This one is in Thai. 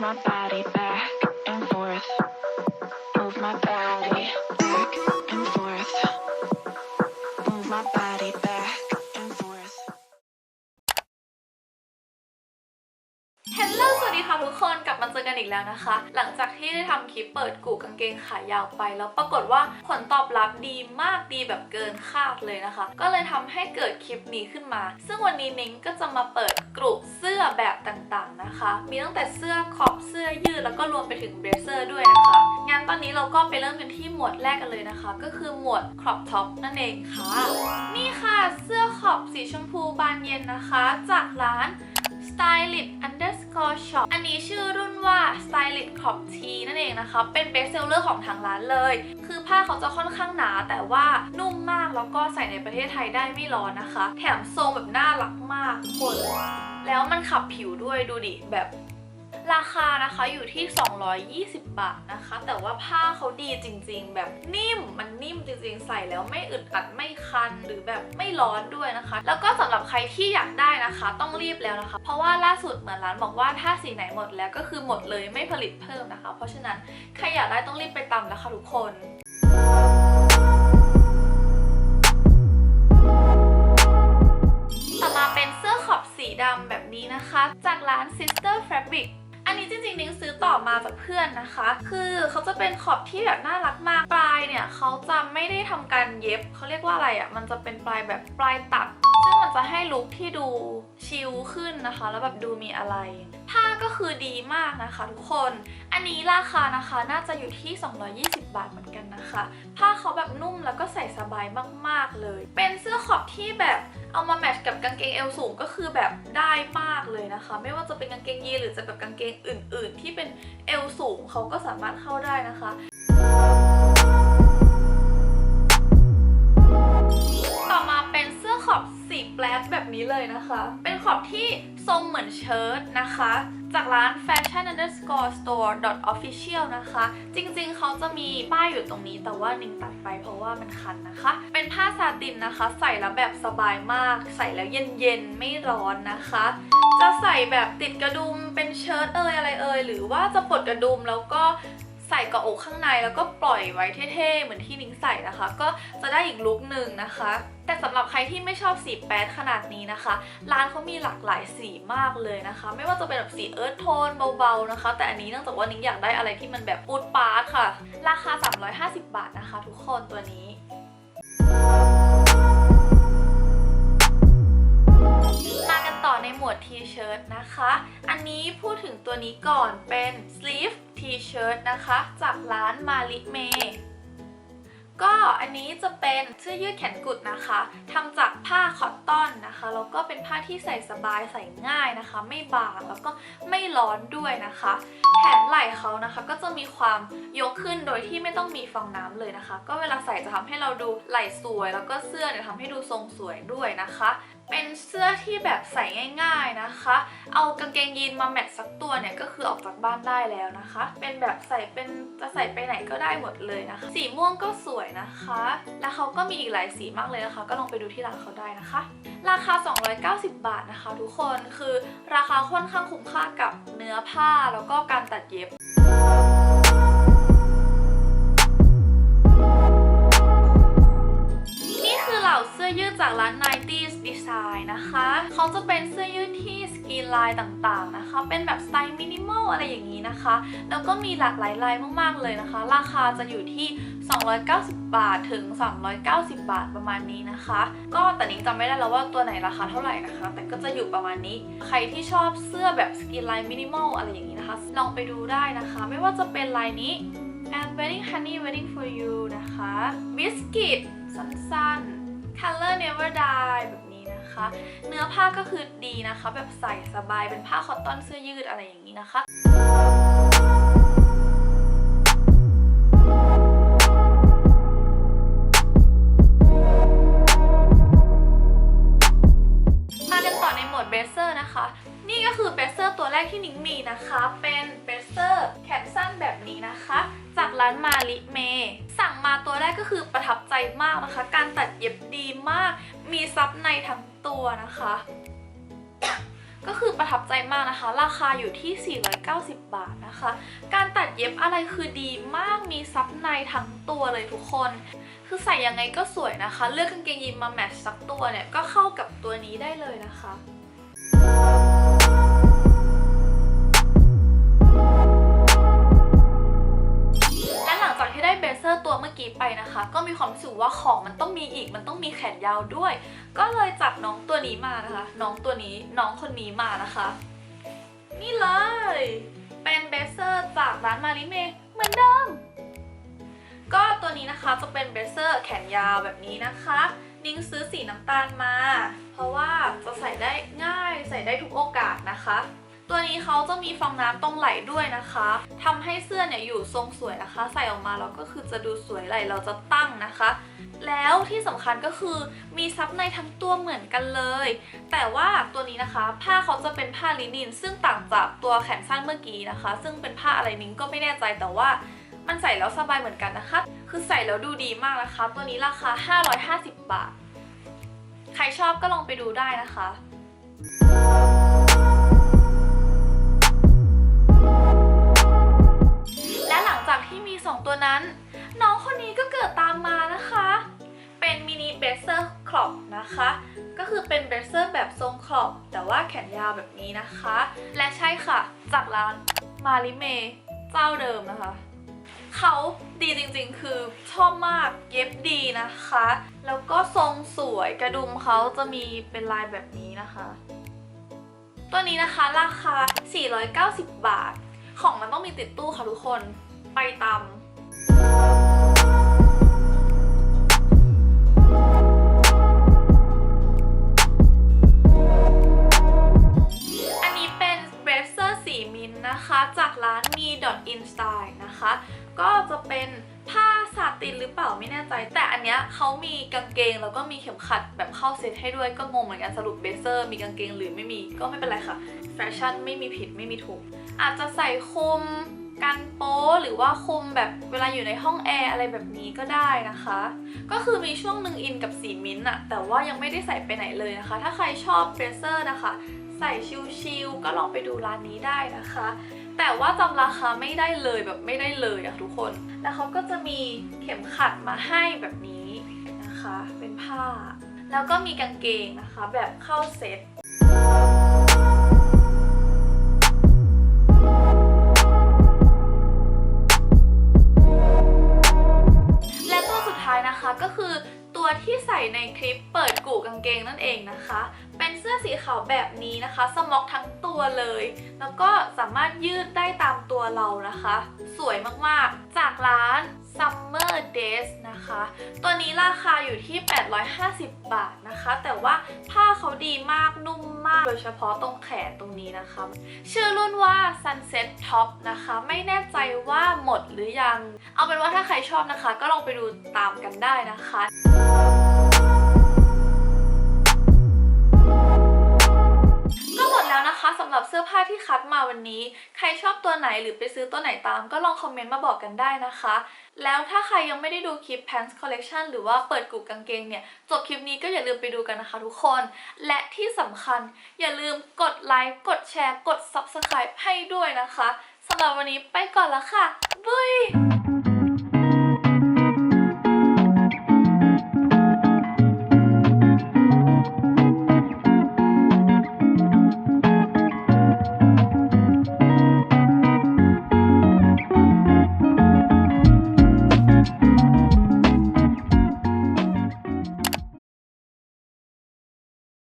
my body วัสดีค่ะทุกคนกลับมาเจอกันอีกแล้วนะคะ หลังจากที่ได้ทำคลิปเปิดกูกางเกงขายาวไป แล้วปรากฏว่าผลตอบรับดีมากดีแบบเกินคาดเลยนะคะ ก็เลยทำให้เกิดคลิปนี้ขึ้นมา ซึ่งวันนี้นิ้งก็จะมาเปิดกลุ่มเสื้อแบบต่างๆนะคะ มีตั้งแต่เสื้อขอบเสื้อยืดแล้วก็รวมไปถึงเบรเซอร์ด้วยนะคะงั้นตอนนี้เราก็ไปเริ่มกันที่หมวดแรกกันเลยนะคะ ก็คือหมวดครอปท็อปนั่นเองค่ะนี่ค่ะเสื้อขอบสีชมพูบานเย็นนะคะ จากร้าน Stylist Underscore Shop อันนี้ชื่อรุ่นว่า Stylist Crop Tee นั่นเองนะคะ เป็น best seller ของทางร้านเลย คือผ้าเขาจะค่อนข้างหนา แต่ว่านุ่มมากแล้วก็ใส่ในประเทศไทยได้ไม่ร้อนนะคะ แถมทรงแบบน่ารักมากคนแล้วมันขับผิวด้วยดูดิแบบ ราคานะคะอยู่ที่ 220 บาทนะคะ แต่ว่าผ้าเขาดีจริง ๆ แบบนิ่มมันนิ่มจริงๆ ใส่แล้วไม่อึดอัดไม่คันหรือแบบไม่ร้อนด้วยนะคะ แล้วก็สำหรับใครที่อยากได้นะคะ ต้องรีบแล้วนะคะ เพราะว่าล่าสุดเหมือนร้านบอกว่าถ้าสีไหนหมดแล้วก็คือหมดเลยไม่ผลิตเพิ่มนะคะ เพราะฉะนั้นใครอยากได้ต้องรีบไปตามแล้วค่ะทุกคนต่อมาเป็นเสื้อขอบสีดำแบบนี้นะคะ จากร้าน Sister Fabric อันนี้จริงๆนิ้งซื้อต่อมาจากเพื่อนนะคะ คือเขาจะเป็นขอบที่แบบน่ารักมาก ปลายเนี่ยเขาจะไม่ได้ทำการเย็บเขาเรียกว่าอะไรอะ่ะ มันจะเป็นปลายแบบปลายตัด มันจะให้ลุคที่ดูชิลขึ้นนะคะ แล้วแบบดูมีอะไร ผ้าก็คือดีมากนะคะทุกคน อันนี้ราคานะคะน่าจะอยู่ที่ 220 บาทเหมือนกันนะคะ ผ้าเขาแบบนุ่มแล้วก็ใส่สบายมากๆเลย เป็นเสื้อขอบที่แบบเอามาแมทช์กับกางเกงเอวสูงก็คือแบบได้มากเลยนะคะ ไม่ว่าจะเป็นกางเกงยีหรือจะแบบกางเกงอื่น ๆ ที่เป็นเอวสูงเขาก็สามารถเข้าได้นะคะ อบสีแปลแบบนี้เลยนะคะ เป็นขอบที่ทรงเหมือนเชิ้ตนะคะ จากร้าน fashion underscore store dot official นะคะ จริงๆ เขาจะมีป้ายอยู่ตรงนี้ แต่ว่านิ่งตัดไปเพราะว่ามันคันนะคะ เป็นผ้าซาตินนะคะ ใส่แล้วแบบสบายมาก ใส่แล้วเย็นๆ ไม่ร้อนนะคะ จะใส่แบบติดกระดุมเป็นเชิ้ตเอยอะไรเอยหรือว่าจะปลดกระดุมแล้วก็ ใส่กาะอกข้างในแล้วก็ปล่อยไว้เท่ๆเหมือนที่นิ้งใส่นะคะ ก็จะได้อีกลุคหนึ่งนะคะ แต่สำหรับใครที่ไม่ชอบสีแป๊ดขนาดนี้นะคะ ร้านเขามีหลากหลายสีมากเลยนะคะ ไม่ว่าจะเป็นแบบสีเอิร์ธโทนเบาๆนะคะ แต่อันนี้เนื่องจากว่านิ้งอยากได้อะไรที่มันแบบปูดปาร์ตค่ะ ราคา 350 บาทนะคะ ทุกคนตัวนี้มากันต่อในหมวดทีเชิ้ตนะคะ นนี้พูดถึงตัวนี้ก่อนเป็น sleeve t-shirt นะคะ จากร้านมาริเมก็อันนี้จะเป็นเสื้อยืดแขนกุดนะคะทำจากผ้าคอตตอนนะคะ แล้วก็เป็นผ้าที่ใส่สบายใส่ง่ายนะคะ ไม่บางแล้วก็ไม่ร้อนด้วยนะคะ แขนไหล่เขานะคะ ก็จะมีความยกขึ้นโดยที่ไม่ต้องมีฟองน้ำเลยนะคะ ก็เวลาใส่จะทำให้เราดูไหล่สวย แล้วก็เสื้อเนี่ยทำให้ดูทรงสวยด้วยนะคะ เป็นเสื้อที่แบบใส่ง่ายๆนะคะ เอากางเกงยีนมาแมทสักตัวเนี่ยก็คือออกจากบ้านได้แล้วนะคะ เป็นแบบใส่เป็นจะใส่ไปไหนก็ได้หมดเลยนะคะ สีม่วงก็สวยนะคะ แล้วเขาก็มีอีกหลายสีมากเลยนะคะ ก็ลองไปดูที่ร้านเขาได้นะคะ ราคา 290 บาทนะคะ ทุกคนคือราคาค่อนข้างคุ้มค่ากับเนื้อผ้าแล้วก็การตัดเย็บ จากร้าน 90s Design นะคะ เขาจะเป็นเสื้อยืดที่สกรีนลายต่างๆนะคะ เป็นแบบสไตล์มินิมอลอะไรอย่างนี้นะคะ แล้วก็มีหลากหลายลายมากๆเลยนะคะ ราคาจะอยู่ที่ 290 บาทถึง 390 บาทประมาณนี้นะคะ ก็แต่นิ้งจำไม่ได้แล้วว่าตัวไหนราคาเท่าไหร่นะคะ แต่ก็จะอยู่ประมาณนี้ ใครที่ชอบเสื้อแบบสกรีนลายมินิมอลอะไรอย่างนี้นะคะ ลองไปดูได้นะคะ ไม่ว่าจะเป็นลายนี้ and waiting honey waiting for you นะคะ biscuit สั้นๆ color never die แบบนี้นะคะ เนื้อผ้าก็คือดีนะคะ แบบใส่สบายเป็นผ้าคอตตอนเสื้อยืดอะไรอย่างนี้นะคะ มากนะคะ การตัดเย็บดีมาก มีซับในทั้งตัวนะคะ ก็คือประทับใจมากนะคะ ราคาอยู่ที่ 490 บาทนะคะ การตัดเย็บอะไรคือดีมาก มีซับในทั้งตัวเลยทุกคน คือใส่ยังไงก็สวยนะคะ เลือกกางเกงยีนมาแมทช์สักตัวเนี่ยก็เข้ากับตัวนี้ได้เลยนะคะและ อร์ตัวเมื่อกี้ไปนะคะ ก็มีความรู้สึกว่าของมันต้องมีอีก มันต้องมีแขนยาวด้วย ก็เลยจับน้องตัวนี้มานะคะ น้องตัวนี้น้องคนนี้มานะคะ นี่เลย เป็นเบสเซอร์จากร้านมาริเมเหมือนเดิม ก็ตัวนี้นะคะจะเป็นเบสเซอร์แขนยาวแบบนี้นะคะนิ้งซื้อสีน้ำตาลมา เพราะว่าจะใส่ได้ง่ายใส่ได้ทุกโอกาสนะคะ ตัวนี้เขาจะมีฟองน้ำตรงไหล่ด้วยนะคะทำให้เสื้อเนี่ยอยู่ทรงสวยนะคะ ใส่ออกมาแล้วก็คือจะดูสวยไหล่เราจะตั้งนะคะ แล้วที่สำคัญก็คือมีซับในทั้งตัวเหมือนกันเลย แต่ว่าตัวนี้นะคะ ผ้าเขาจะเป็นผ้าลินิน ซึ่งต่างจากตัวแขนสั้นเมื่อกี้นะคะ ซึ่งเป็นผ้าอะไรนิ้งก็ไม่แน่ใจแต่ว่ามันใส่แล้วสบายเหมือนกันนะคะ คือใส่แล้วดูดีมากนะคะ ตัวนี้ราคา 550 บาท ใครชอบก็ลองไปดูได้นะคะและ ที่มี 2 ตัวนั้น น้องคนนี้ก็เกิดตามมานะคะ เป็นมินิเบสเซอร์คลอปนะคะ ก็คือเป็นเบสเซอร์แบบทรงคลอปแต่ว่าแขนยาวแบบนี้นะคะ และใช่ค่ะ จากร้านมาริเมเจ้าเดิมนะคะเขาดีจริงๆ คือชอบมากเย็บดีนะคะ แล้วก็ทรงสวยกระดุมเขาจะมีเป็นลายแบบนี้นะคะ ตัวนี้นะคะราคา 490 บาท ของมันต้องมีติดตู้ค่ะทุกคน ไปตามอันนี้เป็นเบรเซอร์สีมินนะคะจากร้าน me in style นะคะ ก็จะเป็นผ้าสาตินหรือเปล่าไม่แน่ใจ แต่อันเนี้ยเขามีกางเกงแล้วก็มีเข็มขัดแบบเข้าเซตให้ด้วยก็งงเหมือนกันสรุปเบเซอร์มีกางเกงหรือไม่มีก็ไม่เป็นไรค่ะ แฟชั่นไม่มีผิดไม่มีถูก อาจจะใส่คุม กันโป๊หรือว่าคลุมแบบเวลาอยู่ในห้องแอร์อะไรแบบนี้ก็ได้นะคะ ก็คือมีช่วงหนึ่งอินกับสีมิ้นท์อะแต่ว่ายังไม่ได้ใส่ไปไหนเลยนะคะ ถ้าใครชอบเบเซอร์นะคะ ใส่ชิลๆก็ลองไปดูร้านนี้ได้นะคะ แต่ว่าจำราคาไม่ได้เลยแบบไม่ได้เลยอะทุกคน แล้วเขาก็จะมีเข็มขัดมาให้แบบนี้นะคะ เป็นผ้า แล้วก็มีกางเกงนะคะ แบบเข้าเซ็ต นี้นะคะสม็อกทั้งตัวเลย แล้วก็สามารถยืดได้ตามตัวเรานะคะ สวยมากๆ จากร้าน Summer Days นะคะ ตัวนี้ราคาอยู่ที่ 850 บาทนะคะ แต่ว่าผ้าเขาดีมากนุ่มมาก โดยเฉพาะตรงแขนตรงนี้นะคะ ชื่อรุ่นว่า Sunset Top นะคะ ไม่แน่ใจว่าหมดหรือยัง เอาเป็นว่าถ้าใครชอบนะคะ ก็ลองไปดูตามกันได้นะคะ อผ้าที่คัดมาวันนี้ ใครชอบตัวไหนหรือไปซื้อตัวไหนตาม ก็ลองคอมเมนต์มาบอกกันได้นะคะ แล้วถ้าใครยังไม่ได้ดูคลิป Pants Collection หรือว่าเปิดกุ๊กางเกงเนี่ย จบคลิปนี้ก็อย่าลืมไปดูกันนะคะทุกคน และที่สำคัญอย่าลืมกดไลค์กดแชร์ กด Subscribe ให้ด้วยนะคะสำหรับวันนี้ไปก่อนละค่ะบุย